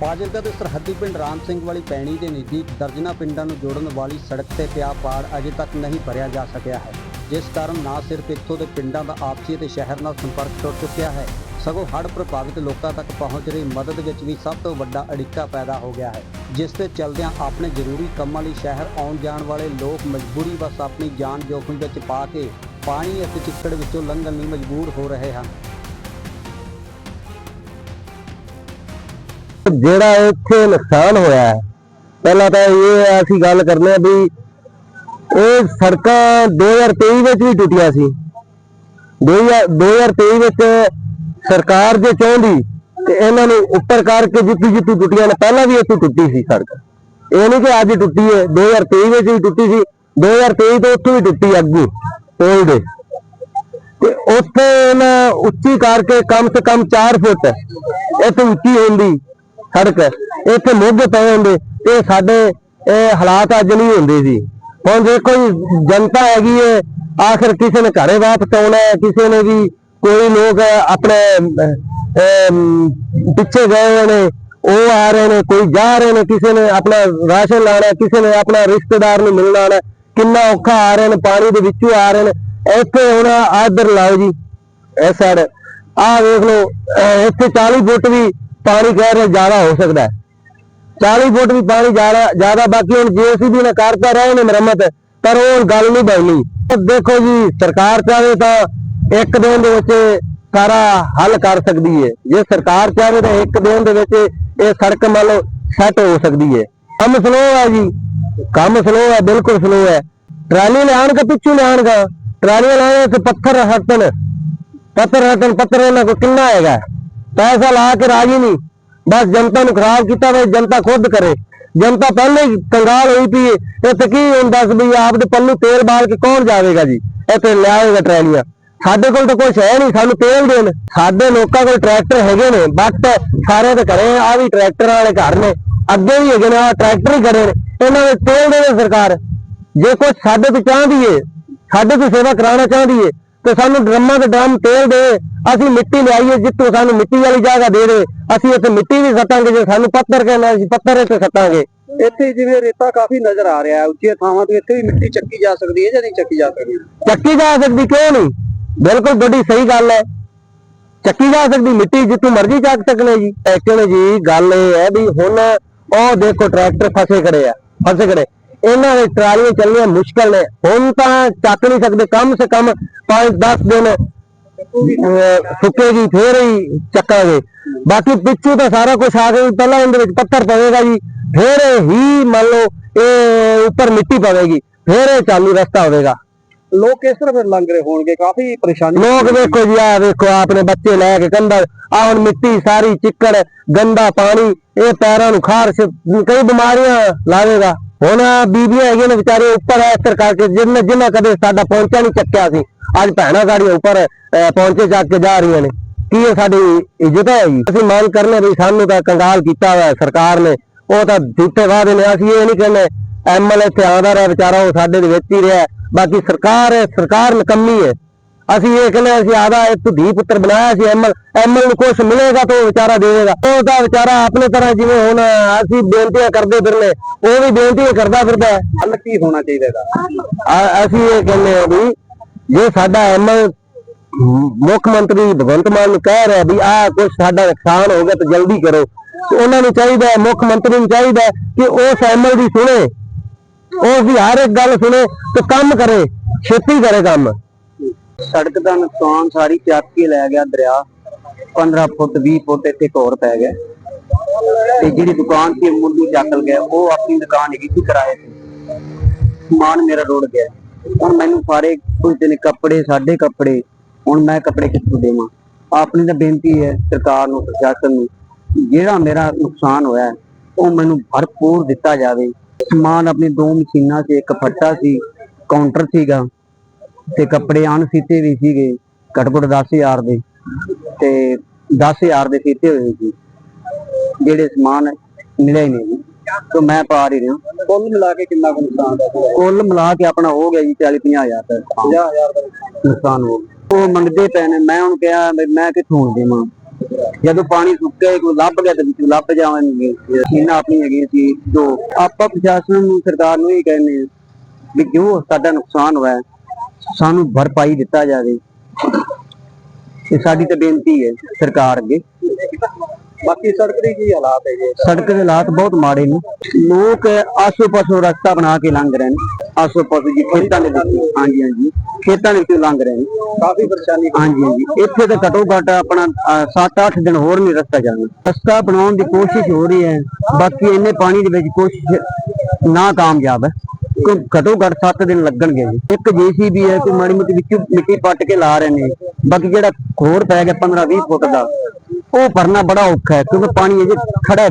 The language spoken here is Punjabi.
ਫਾਜ਼ਿਲਕਾ ਦੇ ਸਰਹੱਦੀ ਪਿੰਡ ਰਾਮ ਸਿੰਘ ਵਾਲੀ ਪੈਣੀ ਦੇ ਨਜ਼ਦੀਕ ਦਰਜਨਾ ਪਿੰਡਾਂ ਨੂੰ ਜੋੜਨ ਵਾਲੀ ਸੜਕ ਤੇ ਪਿਆ ਪਾੜ ਅਜੇ ਤੱਕ ਨਹੀਂ ਭਰਿਆ ਜਾ ਸਕਿਆ ਹੈ, ਜਿਸ ਕਾਰਨ ਨਾ ਸਿਰਫ ਇੱਥੋਂ ਦੇ ਪਿੰਡਾਂ ਦਾ ਆਪਸੀ ਅਤੇ ਸ਼ਹਿਰ ਨਾਲ ਸੰਪਰਕ ਟੁੱਟ ਚੁੱਕਿਆ ਹੈ, ਸਗੋਂ ਹੜ੍ਹ ਪ੍ਰਭਾਵਿਤ ਲੋਕਾਂ ਤੱਕ ਪਹੁੰਚ ਰਹੀ ਮਦਦ ਵਿੱਚ ਵੀ ਸਭ ਤੋਂ ਵੱਡਾ ਅੜਿੱਕਾ ਪੈਦਾ ਹੋ ਗਿਆ ਹੈ, ਜਿਸ ਤੇ ਚਲਦਿਆਂ ਆਪਣੇ ਜ਼ਰੂਰੀ ਕੰਮਾਂ ਲਈ ਸ਼ਹਿਰ ਆਉਣ ਜਾਣ ਵਾਲੇ ਲੋਕ ਮਜਬੂਰੀ ਵਸ ਆਪਣੀ ਜਾਨ ਜੋਖਮ ਵਿੱਚ ਪਾ ਕੇ ਪਾਣੀ ਅਤੇ ਚਿੱਕੜ ਵਿੱਚੋਂ ਲੰਘਣ ਲਈ ਮਜਬੂਰ ਹੋ ਰਹੇ ਹਨ। ਜਿਹੜਾ ਇੱਥੇ ਨੁਕਸਾਨ ਹੋਇਆ ਹੈ, ਪਹਿਲਾਂ ਤਾਂ ਇਹ ਅਸੀਂ ਗੱਲ ਕਰਨੇ ਆ ਵੀ ਇਹ ਸੜਕਾਂ 2023 ਵਿੱਚ ਵੀ ਟੁੱਟੀਆਂ ਸੀ। 2000 2023 ਵਿੱਚ ਸਰਕਾਰ ਜੇ ਚਾਹੁੰਦੀ, ਤੇ ਇਹਨਾਂ ਨੂੰ ਉੱਪਰ ਕਰਕੇ ਜਿੱਤੀ ਜਿੱਤੀ ਟੁੱਟੀਆਂ ਨੇ, ਪਹਿਲਾਂ ਵੀ ਇੱਥੇ ਟੁੱਟੀ ਸੀ ਸੜਕ। ਇਹ ਨਹੀਂ ਕਿ ਅੱਜ ਟੁੱਟੀ ਹੈ 2023 ਵਿੱਚ ਵੀ ਟੁੱਟੀ ਸੀ 2023 ਤੋਂ ਉੱਥੋਂ ਵੀ ਟੁੱਟੀ ਅੱਗੂ ਪੁਲ ਦੇ। ਤੇ ਉੱਥੇ ਇਹਨਾਂ ਉੱਚੀ ਕਰਕੇ ਕਮ ਸੇ ਕਮ 4 ਫੁੱਟ, ਇੱਥੇ ਉੱਚੀ ਹੁੰਦੀ। ਸੜਕ, ਇੱਥੇ ਮੋਗੇ ਪਏ ਹੁੰਦੇ ਤੇ ਸਾਡੇ ਇਹ ਹਾਲਾਤ ਅੱਜ ਨਹੀਂ ਹੁੰਦੇ ਸੀ ਹੁਣ ਜੇ ਕੋਈ ਜਨਤਾ ਹੈਗੀ ਹੈ ਆਖਰ ਕਿਸੇ ਨੇ ਘਰੇ ਵਾਪਸ ਆਉਣਾ ਕਿਸੇ ਨੇ ਵੀ ਕੋਈ ਲੋਕ ਆਪਣੇ ਪਿੱਛੇ ਗਏ ਨੇ, ਉਹ ਆ ਰਹੇ ਨੇ, ਕੋਈ ਜਾ ਰਹੇ ਨੇ, ਕਿਸੇ ਨੇ ਆਪਣਾ ਰਾਸ਼ਨ ਲਾਣਾ, ਕਿਸੇ ਨੇ ਆਪਣਾ ਰਿਸ਼ਤੇਦਾਰ ਨੂੰ ਮਿਲਣਾ ਆਉਣਾ, ਕਿੰਨਾ ਔਖਾ ਆ ਰਹੇ ਨੇ, ਪਾਣੀ ਦੇ ਵਿੱਚੋਂ ਆ ਰਹੇ ਨੇ, ਇੱਥੇ ਹੁਣ ਆਦਰ ਲਾਓ ਜੀ, ਇਹ ਸਾਈਡ। ਆਹ ਵੇਖ ਲਓ ਇੱਥੇ 40 ਫੁੱਟ ਵੀ ਪਾਣੀ ਕਹਿ ਰਹੇ ਜ਼ਿਆਦਾ ਹੋ ਸਕਦਾ ਹੈ। 40 ਫੁੱਟ ਵੀ ਪਾਣੀ ਜ਼ਿਆਦਾ ਬਾਕੀ ਹੁਣ ਜੀਸੀਬੀ ਨੇ ਕਰਤਾ ਰਹੇ ਨੇ ਮੁਰੰਮਤ, ਪਰ ਉਹ ਗੱਲ ਨਹੀਂ ਬਣਨੀ। ਦੇਖੋ ਜੀ, ਸਰਕਾਰ ਚਾਹੇ ਤਾਂ ਇੱਕ ਦਿਨ ਦੇ ਵਿੱਚ ਸਾਰਾ ਹੱਲ ਕਰ ਸਕਦੀ ਹੈ ਜੇ ਸਰਕਾਰ ਚਾਹੇ ਤਾਂ ਇੱਕ ਦਿਨ ਦੇ ਵਿੱਚ ਇਹ ਸੜਕ ਮੰਨ ਲਓ ਸੈੱਟ ਹੋ ਸਕਦੀ ਹੈ ਕੰਮ ਸਲੋ ਹੈ ਜੀ। ਕੰਮ ਸਲੋ ਹੈ ਬਿਲਕੁਲ ਸਲੋ ਹੈ ਟਰਾਲੀ ਲਿਆਣ ਕੇ ਪਿੱਛੋਂ ਲਿਆਣਗਾ ਟਰਾਲੀਆਂ ਲਾਉਣ ਤੇ ਪੱਥਰ ਹੱਟਣ। ਪੱਥਰ ਹਟਣ, ਪੱਥਰ ਇਹਨਾਂ ਕੋਲ ਕਿੰਨਾ ਹੈਗਾ? ਪੈਸਾ ਲਾ ਕੇ ਰਾਜੀ ਨਹੀਂ। ਬਸ ਜਨਤਾ ਨੂੰ ਖਰਾਬ ਕੀਤਾ ਵੇ ਜਨਤਾ ਖੁਦ ਕਰੇ। ਜਨਤਾ ਪਹਿਲੇ ਹੀ ਕੰਗਾਲ ਹੋਈ ਪਈ ਹੈ ਇੱਥੇ ਕੀ ਹੁੰਦਾ ਸੀ ਵੀ ਆਪ ਦੇ ਪੱਲੂ ਤੇਲ ਬਾਲ ਕੇ ਕੌਣ ਜਾਵੇਗਾ ਜੀ? ਇੱਥੇ ਲਿਆਏਗਾ ਟਰੈਲੀਆਂ। ਸਾਡੇ ਕੋਲ ਤਾਂ ਕੁਝ ਹੈ ਨਹੀਂ, ਸਾਨੂੰ ਤੇਲ ਦੇਣ। ਸਾਡੇ ਲੋਕਾਂ ਕੋਲ ਟਰੈਕਟਰ ਹੈਗੇ ਨੇ, ਬਟ ਸਾਰੇ ਦੇ ਘਰੇ ਆ ਵੀ ਟਰੈਕਟਰ ਵਾਲੇ ਘਰ ਨੇ। ਅੱਗੇ ਵੀ ਹੈਗੇ ਨੇ, ਆ ਟਰੈਕਟਰ ਹੀ ਖੜੇ ਨੇ। ਇਹਨਾਂ ਦੇ ਤੇਲ ਦੇਵੇ ਸਰਕਾਰ। ਜੇ ਕੁਝ ਸਾਡੇ ਤੋਂ ਚਾਹੁੰਦੀ ਏ, ਸਾਡੇ ਤੋਂ ਸੇਵਾ ਕਰਾਉਣਾ ਚਾਹੁੰਦੀ ਏ ਤੇ ਸਾਨੂੰ ਡਰਮਾਂ ਦੇ ਡਰਮ ਤੇਲ ਦੇ ਅਸੀਂ ਮਿੱਟੀ ਲਿਆਈਏ ਜਿੱਥੋਂ ਸਾਨੂੰ ਮਿੱਟੀ ਵਾਲੀ ਜਗ੍ਹਾ ਦੇ ਦੇ। ਅਸੀਂ ਇੱਥੇ ਮਿੱਟੀ ਵੀ ਸੱਟਾਂਗੇ ਜੇ ਸਾਨੂੰ ਪੱਥਰ ਕਹਿੰਦਾ ਅਸੀਂ ਪੱਥਰ ਇੱਥੇ ਸੱਟਾਂਗੇ। ਇੱਥੇ ਜਿਵੇਂ ਰੇਤਾ ਕਾਫੀ ਨਜ਼ਰ ਆ ਰਿਹਾ ਹੈ ਉੱਚੀਆਂ ਥਾਵਾਂ ਤੇ ਇੱਥੇ ਵੀ ਮਿੱਟੀ ਚੱਕੀ ਜਾ ਸਕਦੀ ਹੈ ਜਾਂ ਨਹੀਂ ਚੱਕੀ ਜਾ ਸਕਦੀ? ਚੱਕੀ ਜਾ ਸਕਦੀ ਕਿਉਂ ਨਹੀਂ? ਬਿਲਕੁਲ ਬੜੀ ਸਹੀ ਗੱਲ ਹੈ। ਚੱਕੀ ਜਾ ਸਕਦੀ ਮਿੱਟੀ ਜਿੱਥੋਂ ਮਰਜ਼ੀ ਚੱਕ ਸਕਨੇ ਜੀ। ਐਕਚੁਅਲੀ ਜੀ ਗੱਲ ਇਹ ਹੈ ਵੀ ਹੁਣ ਉਹ ਦੇਖੋ ਟਰੈਕਟਰ ਫਸੇ ਖੜੇ ਆ ਫਸੇ ਖੜੇ। ਇਹਨਾਂ ਦੇ ਟਰਾਲੀਆਂ ਚੱਲਣੀਆਂ ਮੁਸ਼ਕਲ ਨੇ। ਹੁਣ ਤਾਂ ਚੱਕ ਨਹੀਂ ਸਕਦੇ ਕਮ ਸੇ ਕਮ 5-10 ਦਿਨ ਸੁੱਕੇਗੀ ਫੇਰ ਹੀ ਚੱਕਾਂਗੇ। ਬਾਕੀ ਪਿੱਛੋਂ ਤਾਂ ਸਾਰਾ ਕੁਝ ਆ ਗਿਆ ਪਹਿਲਾਂ ਇਹਦੇ ਵਿੱਚ ਪੱਥਰ ਪਵੇਗਾ ਜੀ ਫੇਰ ਹੀ ਮੰਨ ਲਓ ਇਹ ਉੱਪਰ ਮਿੱਟੀ ਪਵੇਗੀ ਫੇਰ ਇਹ ਚਾਲੂ ਰਸਤਾ ਹੋਵੇਗਾ। ਲੋਕ ਕਿਸ ਤਰ੍ਹਾਂ ਫਿਰ ਲੰਘ ਰਹੇ ਹੋਣਗੇ ਕਾਫੀ ਪਰੇਸ਼ਾਨੀ ਲੋਕ ਵੇਖੋ ਜੀ ਆ ਵੇਖੋ ਆਪਣੇ ਬੱਚੇ ਲੈ ਕੇ ਕੰਧਾ ਆ ਹੁਣ ਮਿੱਟੀ ਸਾਰੀ ਚਿੱਕੜ ਗੰਦਾ ਪਾਣੀ ਇਹ ਪੈਰਾਂ ਨੂੰ ਖਾਰਸ਼ ਕਈ ਬਿਮਾਰੀਆਂ ਲਾਵੇਗਾ। ਹੁਣ ਬੀਬੀਆਂ ਹੈਗੀਆਂ ਨੇ ਵਿਚਾਰੇ ਉੱਪਰ ਹੈ ਇਸ ਕਰਕੇ ਜਿੰਨਾ ਜਿੰਨਾ ਕਦੇ ਸਾਡਾ ਪਹੁੰਚਾ ਨਹੀਂ ਚੱਕਿਆ ਸੀ। ਅੱਜ ਭੈਣਾਂ ਗਾੜੀਆਂ ਉੱਪਰ ਪਹੁੰਚੇ ਚੱਕ ਕੇ ਜਾ ਰਹੀਆਂ ਨੇ। ਕੀ ਇਹ ਸਾਡੀ ਇੱਜ਼ਤ ਹੈ ਜੀ? ਅਸੀਂ ਮੰਗ ਕਰਨੇ ਵੀ ਸਾਨੂੰ ਤਾਂ ਕੰਗਾਲ ਕੀਤਾ ਹੋਇਆ ਸਰਕਾਰ ਨੇ। ਉਹ ਤਾਂ ਝੂਠੇ ਵਾਅਦੇ ਨੇ, ਅਸੀਂ ਇਹ ਨਹੀਂ ਕਹਿੰਦੇ ਐਮਐਲਏ ਇੱਥੇ ਆਉਂਦਾ ਰਿਹਾ, ਵਿਚਾਰਾ ਉਹ ਸਾਡੇ ਦੇ ਵਿੱਚ ਹੀ ਰਿਹਾ। ਬਾਕੀ ਸਰਕਾਰ ਹੈ, ਸਰਕਾਰ ਨਕੰਮੀ ਹੈ। ਅਸੀਂ ਇਹ ਕਹਿੰਦੇ ਅਸੀਂ ਆਦਾ ਇੱਕ ਧੀ ਪੁੱਤਰ ਬਣਾਇਆ ਸੀ ਐਮਐਲ ਐਮਐਲ ਨੂੰ ਕੁਝ ਮਿਲੇਗਾ ਤਾਂ ਉਹ ਵਿਚਾਰਾ ਦੇਵੇਗਾ। ਉਹ ਤਾਂ ਵਿਚਾਰਾ ਆਪਣੇ ਤਰ੍ਹਾਂ ਜਿਵੇਂ ਹੁਣ ਅਸੀਂ ਬੇਨਤੀਆਂ ਕਰਦੇ ਫਿਰਨੇ ਉਹ ਵੀ ਬੇਨਤੀਆਂ ਕਰਦਾ ਫਿਰਦਾ ਹੱਲ ਕੀ ਹੋਣਾ ਚਾਹੀਦਾ ਇਹਦਾ? ਅਸੀਂ ਇਹ ਕਹਿੰਦੇ ਆ ਵੀ ਜੇ ਸਾਡਾ ਐਮਐਲ ਮੁੱਖ ਮੰਤਰੀ ਭਗਵੰਤ ਮਾਨ ਨੂੰ ਕਹਿ ਰਿਹਾ ਵੀ ਆਹ ਕੁਝ ਸਾਡਾ ਨੁਕਸਾਨ ਹੋ ਗਿਆ ਤਾਂ ਜਲਦੀ ਕਰੋ ਉਹਨਾਂ ਨੂੰ ਚਾਹੀਦਾ ਹੈ ਮੁੱਖ ਮੰਤਰੀ ਨੂੰ ਚਾਹੀਦਾ ਕਿ ਉਸ ਐਮਐਲ ਦੀ ਸੁਣੇ ਉਸ ਦੀ ਹਰ ਇੱਕ ਗੱਲ ਸੁਣੇ ਤੇ ਕੰਮ ਕਰੇ ਛੇਤੀ ਕਰੇ ਕੰਮ। ਸੜਕ ਦਾ ਨੁਕਸਾਨ ਸਾਰੀ ਚੱਕ ਕੇ ਲੈ ਗਿਆ ਦਰਿਆ। 15 ਫੁੱਟ 20 ਫੁੱਟ ਇੱਥੇ ਘੋਰ ਪੈ ਗਿਆ। ਤੇ ਜਿਹੜੀ ਦੁਕਾਨ ਸੀ ਮੁੱਢੂ ਚੱਕਲ ਗਿਆ ਉਹ ਆਪਣੀ ਦੁਕਾਨ ਹੈਗੀ ਸੀ ਕਿਰਾਏ ਤੇ। ਸਮਾਨ ਮੇਰਾ ਰੁੜ ਗਿਆ। ਹੁਣ ਮੈਨੂੰ ਸਾਰੇ ਪੁੱਛਦੇ ਨੇ ਕੱਪੜੇ, ਸਾਡੇ ਕੱਪੜੇ, ਹੁਣ ਮੈਂ ਕੱਪੜੇ ਕਿੱਥੋਂ ਦੇਵਾਂ? ਆਪਣੀ ਤਾਂ ਬੇਨਤੀ ਹੈ ਸਰਕਾਰ ਨੂੰ, ਪ੍ਰਸ਼ਾਸਨ ਨੂੰ, ਜਿਹੜਾ ਮੇਰਾ ਨੁਕਸਾਨ ਹੋਇਆ ਉਹ ਮੈਨੂੰ ਭਰਪੂਰ ਦਿੱਤਾ ਜਾਵੇ। ਸਮਾਨ ਆਪਣੀ ਦੋ ਮਸ਼ੀਨਾਂ ਚ, ਇੱਕ ਫੱਟਾ ਸੀ ਕਾਊਂਟਰ ਸੀਗਾ। ਤੇ ਕੱਪੜੇ ਅਣਸੀਤੇ ਵੀ ਸੀਗੇ ਘੱਟ ਘੱਟ 10000 ਦੇ। ਤੇ 10000 ਦੇ ਸੀਤੇ ਹੋਏ ਸੀ। ਜਿਹੜੇ ਸਮਾਨ ਮਿਲੇ ਹੀ ਨਹੀਂ। ਤੇ ਮੈਂ ਪਾ ਰਹੀ ਰਿਹਾ। ਕੁੱਲ ਮਿਲਾ ਕੇ ਕਿੰਨਾ ਕੁ ਨੁਕਸਾਨ ਦਾ ਕੁੱਲ ਮਿਲਾ ਕੇ ਆਪਣਾ ਹੋ ਗਿਆ ਜੀ 40 50000 ਦਾ 50000 ਦਾ ਨੁਕਸਾਨ। ਹੋ ਗਿਆ। ਉਹ ਮੰਗਦੇ ਪਏ ਨੇ। ਮੈਂ ਹੁਣ ਕਿਹਾ ਵੀ ਮੈਂ ਕਿੱਥੋਂ ਦੇਵਾਂ? ਜਦੋਂ ਪਾਣੀ ਸੁੱਕੇ ਕੋਈ ਲੱਭ ਗਿਆ ਤੇ ਵਿੱਚੋਂ ਲੱਭ ਜਾਵਾਂਗੇ। ਮਸ਼ੀਨਾਂ ਆਪਣੀਆਂ ਹੈਗੀਆਂ ਸੀ ਜੋ ਆਪਾਂ ਪ੍ਰਸ਼ਾਸਨ ਨੂੰ ਸਰਕਾਰ ਨੂੰ ਇਹ ਕਹਿੰਦੇ ਆ ਵੀ ਜੋ ਸਾਡਾ ਨੁਕਸਾਨ ਹੋਇਆ ਸਾਨੂੰ ਭਰਪਾਈ ਦਿੱਤਾ ਜਾਵੇ। ਇਹ ਸਾਡੀ ਤਾਂ ਬੇਨਤੀ ਹੈ ਸਰਕਾਰ ਅੱਗੇ। ਬਾਕੀ ਸੜਕ ਦੇ ਕੀ ਹਾਲਾਤ ਹੈ ਜੀ? ਸੜਕ ਦੇ ਹਾਲਾਤ ਬਹੁਤ ਮਾੜੇ ਨੇ। ਲੋਕ ਆਸੋ ਪਾਸੋਂ ਰਸਤਾ ਬਣਾ ਕੇ ਲੰਘ ਰਹੇ ਨੇ। ਆਸੋ ਪਾਸੋਂ ਜੀ ਖੇਤਾਂ ਦੇ ਵਿੱਚ। ਹਾਂਜੀ ਹਾਂਜੀ। ਖੇਤਾਂ ਦੇ ਵਿੱਚੋਂ ਲੰਘ ਰਹੇ ਨੇ। ਕਾਫੀ ਪਰੇਸ਼ਾਨੀ ਹਾਂਜੀ ਹਾਂਜੀ। ਇੱਥੇ ਤਾਂ ਘਟੋ ਘੱਟ ਆਪਣਾ 7-8 ਦਿਨ ਹੋਰ ਨਹੀਂ ਰਸਤਾ ਜਾਣਾ। ਰਸਤਾ ਬਣਾਉਣ ਦੀ ਕੋਸ਼ਿਸ਼ ਹੋ ਰਹੀ ਹੈ। ਬਾਕੀ ਇੰਨੇ ਪਾਣੀ ਦੇ ਵਿੱਚ ਕੋਸ਼ਿਸ਼ ਨਾ ਕਾਮਯਾਬ ਹੈ। ਘਟੋ ਘੱਟ 7 ਦਿਨ ਲੱਗਣਗੇ ਜੀ। ਇੱਕ ਜੀਸੀਬੀ ਹੈ, ਕੋਈ ਮਾੜੀ ਮੋਟੀ ਵਿੱਚੋਂ ਮਿੱਟੀ ਪੱਟ ਕੇ ਲਾ ਰਹੇ ਨੇ। ਬਾਕੀ ਜਿਹੜਾ ਖੋਰ ਪੈ ਗਿਆ 15-20 ਫੁੱਟ ਦਾ, ਉਹ ਭਰਨਾ ਬੜਾ ਔਖਾ ਹੈ, ਕਿਉਂਕਿ ਪਾਣੀ ਅਜੇ ਖੜਾ ਹੈ